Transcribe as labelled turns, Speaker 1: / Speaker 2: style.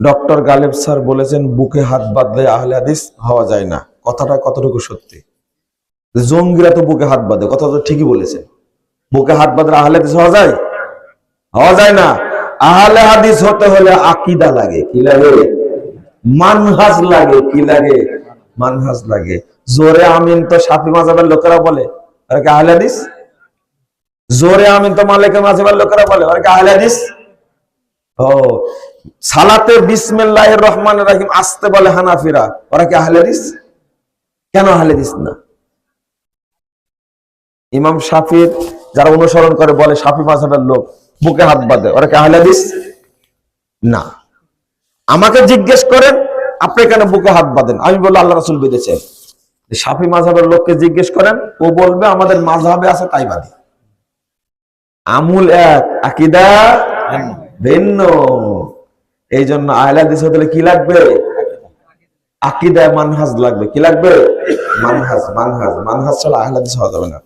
Speaker 1: Doctor গালেব sir বলেছেন, বুকে হাত বাঁধলে আহলে হাদিস হওয়া যায় না। কথাটা কতটুকু সত্যি? জঙ্গিরা তো বুকে হাত বাঁধে, কথা তো ঠিকই বলেছেন। বুকে হাত বাঁধলে আহলে হাদিস হওয়া যায়? হওয়া যায় না। আহলে হাদিস হতে হলে আকিদা লাগে। কি লাগে? মানহাজ লাগে। কি লাগে? মানহাজ লাগে। জোরে আমিন তো সাফি মাজাবের লোকেরা বলে আর কি আহলে হাদিস? জোরে আমিন তো মালিকের মাজাবের লোকেরা বলে আর কি আহলে হাদিস? সালাতে রহমানির রহিম আসতে বলে হানাফিরা। ওরা কি কেন না? ইমাম যারা অনুসরণ করে বলে লোক, বুকে হাত বাঁধে। ওরা কি না। আমাকে জিজ্ঞেস করেন, আপনি কেন বুকে হাত বাঁধেন? আমি বলব আল্লাহ রাসূল বেঁধেছেন। সাফি মাযহাবের লোককে জিজ্ঞেস করেন, ও বলবে, আমাদের মাযহাবে আছে, তাই বাঁধি। আমুল এক, আকিদা ভিন্ন। এই জন্য আহলাদিস হতে কি লাগবে? আকিদায় মানহাজ লাগবে। কি লাগবে? মানহাজ মানহাজ মানহাজ ছাড়া আহলাদিস হওয়া যাবে না।